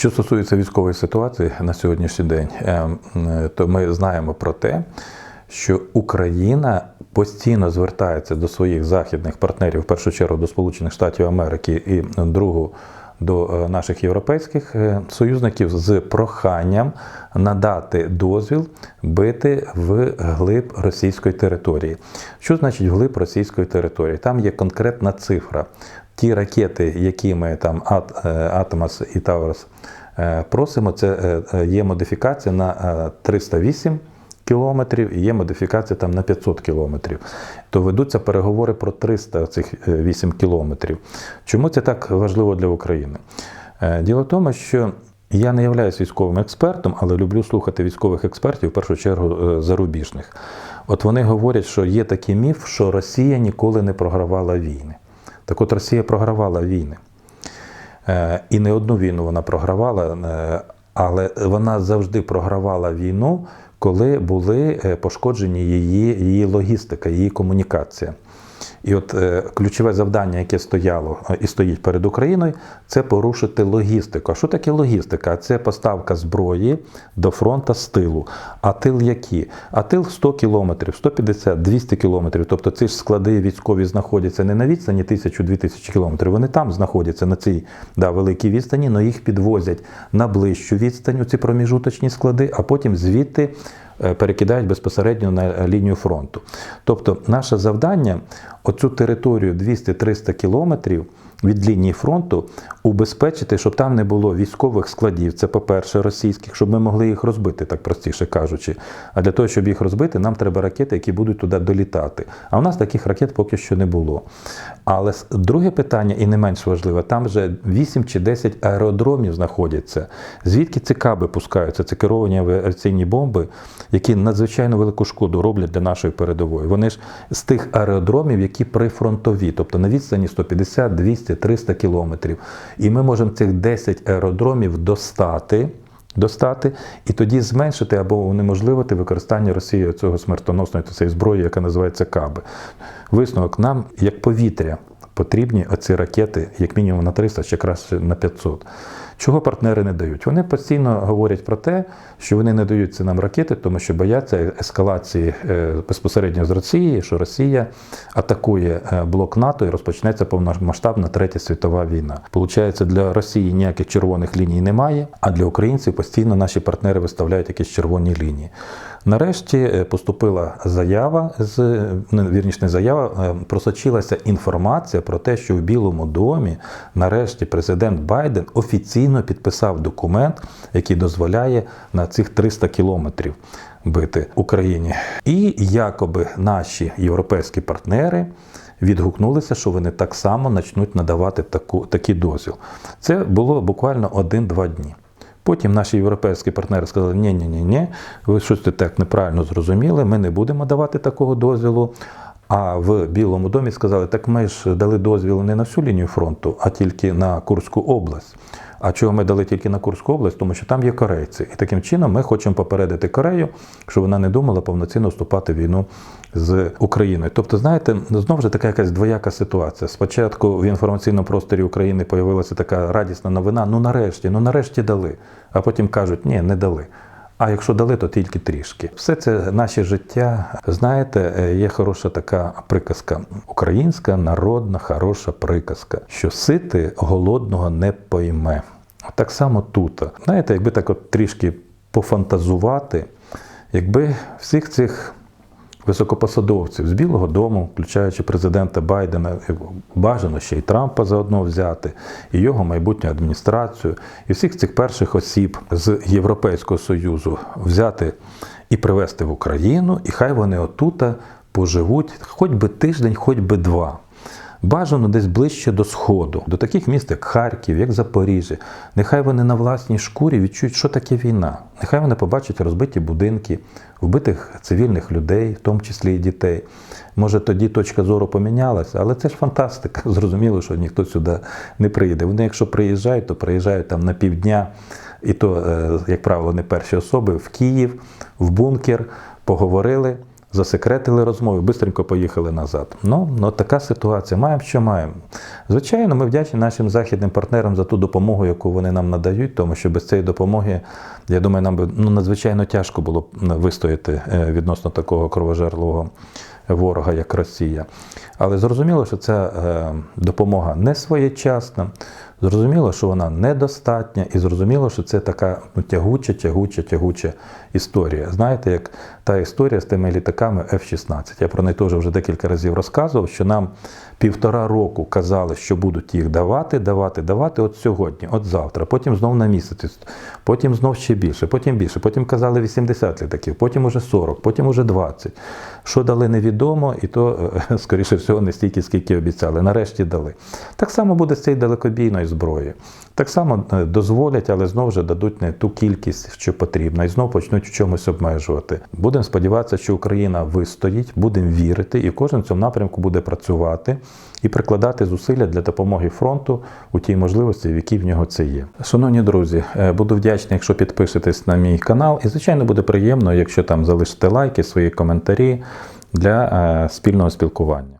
Що стосується військової ситуації на сьогоднішній день, е, е, то ми знаємо про те, що Україна постійно звертається до своїх західних партнерів, в першу чергу до Сполучених Штатів Америки і другу до е, наших європейських е, союзників з проханням надати дозвіл бити в глиб російської території. Що значить глиб російської території? Там є конкретна цифра. Ті ракети, які ми там е, Атомас і Таурус е, просимо, це е, є модифікація на е, 308 кілометрів і є модифікація там на 500 кілометрів. То ведуться переговори про 300 цих 8 кілометрів. Чому це так важливо для України? Діло в тому, що я не являюсь військовим експертом, але люблю слухати військових експертів, в першу чергу зарубіжних. От вони говорять, що є такий міф, що Росія ніколи не програвала війни. Так от Росія програвала війни. Е, І не одну війну вона програвала, е, але вона завжди програвала війну, коли були е, пошкоджені її, її логістика, її комунікація. І от е, ключове завдання, яке стояло е, і стоїть перед Україною, це порушити логістику. А що таке логістика? Це поставка зброї до фронта з тилу. А тил які? А тил 100 кілометрів, 150, 200 кілометрів. Тобто ці ж склади військові знаходяться не на відстані 1000-2000 кілометрів. Вони там знаходяться на цій да, великій відстані, але їх підвозять на ближчу відстань у ці проміжуточні склади, а потім звідти перекидають безпосередньо на лінію фронту. Тобто, наше завдання оцю територію 200-300 кілометрів від лінії фронту убезпечити, щоб там не було військових складів. Це, по-перше, російських, щоб ми могли їх розбити, так простіше кажучи. А для того, щоб їх розбити, нам треба ракети, які будуть туди долітати. А у нас таких ракет поки що не було. Але друге питання, і не менш важливе, там вже 8 чи 10 аеродромів знаходяться. Звідки ці каби пускаються? Це керовані авіаційні бомби, які надзвичайно велику шкоду роблять для нашої передової. Вони ж з тих аеродромів, які прифронтові, тобто на відстані 150, 200, 300 кілометрів. І ми можемо цих 10 аеродромів достати. Достати і тоді зменшити або унеможливити використання Росією цього смертоносної цієї зброї, яка називається каби. Висновок нам, як повітря, потрібні оці ракети, як мінімум на 300, ще краще на 500. Чого партнери не дають? Вони постійно говорять про те, що вони не дають ці нам ракети, тому що бояться ескалації е, безпосередньо з Росії, що Росія атакує е, блок НАТО і розпочнеться повномасштабна третя світова війна. Получається, для Росії ніяких червоних ліній немає, а для українців постійно наші партнери виставляють якісь червоні лінії. Нарешті е, поступила заява з не, вірніше, не заява, просочилася інформація про те, що в Білому домі нарешті президент Байден офіційно підписав документ, який дозволяє на цих 300 кілометрів бити Україні. І якоби наші європейські партнери. Відгукнулися, що вони так само почнуть надавати таку, такий дозвіл. Це було буквально один-два дні. Потім наші європейські партнери сказали, ні ні ні ні ви щось так неправильно зрозуміли, ми не будемо давати такого дозвілу. А в Білому домі сказали, так ми ж дали дозвіл не на всю лінію фронту, а тільки на Курську область. А чого ми дали тільки на Курську область? Тому що там є корейці. І таким чином ми хочемо попередити Корею, щоб вона не думала повноцінно вступати в війну з Україною. Тобто, знаєте, знову ж така якась двояка ситуація. Спочатку в інформаційному просторі України появилася така радісна новина: ну нарешті, ну нарешті дали. А потім кажуть, ні, не дали. А якщо дали, то тільки трішки. Все це наше життя. Знаєте, е, є хороша така приказка, українська народна хороша приказка, що сити голодного не пойме. Так само тут. Знаєте, якби так от трішки пофантазувати, якби всіх цих високопосадовців з Білого Дому, включаючи президента Байдена, бажано ще й Трампа заодно взяти, і його майбутню адміністрацію, і всіх цих перших осіб з Європейського Союзу взяти і привезти в Україну, і хай вони отута поживуть хоч би тиждень, хоч би два. Бажано десь ближче до Сходу, до таких міст, як Харків, як Запоріжжя. Нехай вони на власній шкурі відчують, що таке війна. Нехай вони побачать розбиті будинки, вбитих цивільних людей, в тому числі і дітей. Може, тоді точка зору помінялася, але це ж фантастика. Зрозуміло, що ніхто сюди не прийде. Вони, якщо приїжджають, то приїжджають там на півдня, і то, е, як правило, не перші особи в Київ, в бункер, поговорили засекретили розмову, бистренько поїхали назад. Ну, ну така ситуація. Маємо, що маємо. Звичайно, ми вдячні нашим західним партнерам за ту допомогу, яку вони нам надають, тому що без цієї допомоги, я думаю, нам би ну, надзвичайно тяжко було б вистояти е, відносно такого кровожерливого ворога, як Росія. Але зрозуміло, що ця е, допомога не своєчасна, зрозуміло, що вона недостатня, і зрозуміло, що це така ну, тягуча, тягуча, тягуча історія. Знаєте, як та історія з тими літаками F-16. Я про неї теж вже декілька разів розказував, що нам півтора року казали, що будуть їх давати, давати, давати от сьогодні, от завтра, потім знов на місяць, потім знов ще більше, потім більше, потім казали 80 літаків, потім уже 40, потім уже 20. Що дали невідомо, і то, е, скоріше всього, не стільки, скільки обіцяли. Нарешті дали. Так само буде з цією далекобійною зброєю. Так само е, дозволять, але знову ж дадуть не ту кількість, що потрібно, і знову почнуть в чомусь обмежувати. Будемо сподіватися, що Україна вистоїть, будемо вірити, і кожен в цьому напрямку буде працювати і прикладати зусилля для допомоги фронту у тій можливості, в якій в нього це є. Шановні друзі, е, буду вдячний, якщо підпишетесь на мій канал, і звичайно буде приємно, якщо там залишите лайки, свої коментарі для е, спільного спілкування.